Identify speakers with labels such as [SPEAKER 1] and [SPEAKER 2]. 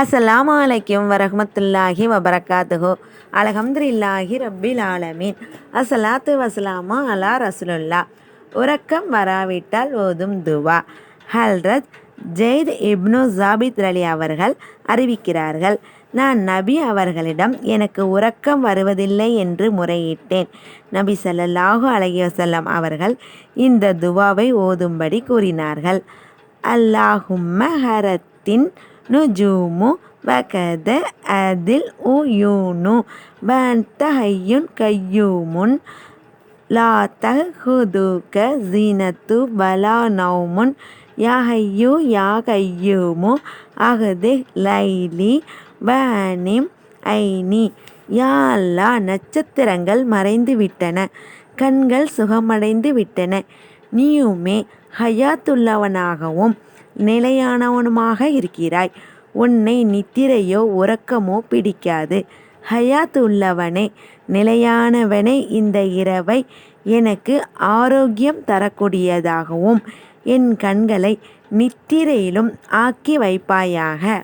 [SPEAKER 1] அஸ்லாமு அலைக்கும் வரஹ்மத்துல்லாஹி வபரகாத்துஹோ. அலஹம்துல்லாஹி ரப்பில் ஆலமீன். அசலாத்து வசலாமா அலா ரசுலுல்லா உறக்கம் வராவிட்டால் ஓதும் துவா. ஹல்ரத் ஜெயித் இப்னு ஜாபித் அலி அவர்கள் அறிவிக்கிறார்கள் நான் நபி அவர்களிடம் எனக்கு உறக்கம் வருவதில்லை என்று முறையிட்டேன். நபி ஸல்லல்லாஹு அலைஹி அவர்கள் இந்த துவாவை ஓதும்படி கூறினார்கள். அல்லாஹும்ம ஹரத்தின் نجوم வகத அதில் உயூனு பந்த حي கையூமுன் لا தஹுதுக زينة பலா நௌமுன் يا حي யா கையூமு அஹது லைலி வனிம் ஐனி யாழ்லா நட்சத்திரங்கள் மறைந்து விட்டன கண்கள் சுகமடைந்து விட்டன நீயுமே ஹயாத்துள்ளவனாகவும் நிலையானவனுமாக இருக்கிறாய். உன்னை நித்திரையோ உறக்கமோ பிடிக்காது. ஹயாத் உள்ளவனே நிலையானவனே இந்த இரவை எனக்கு ஆரோக்கியம் தரக்கூடியதாகவும் என் கண்களை நித்திரையிலும் ஆக்கி வைப்பாயாக.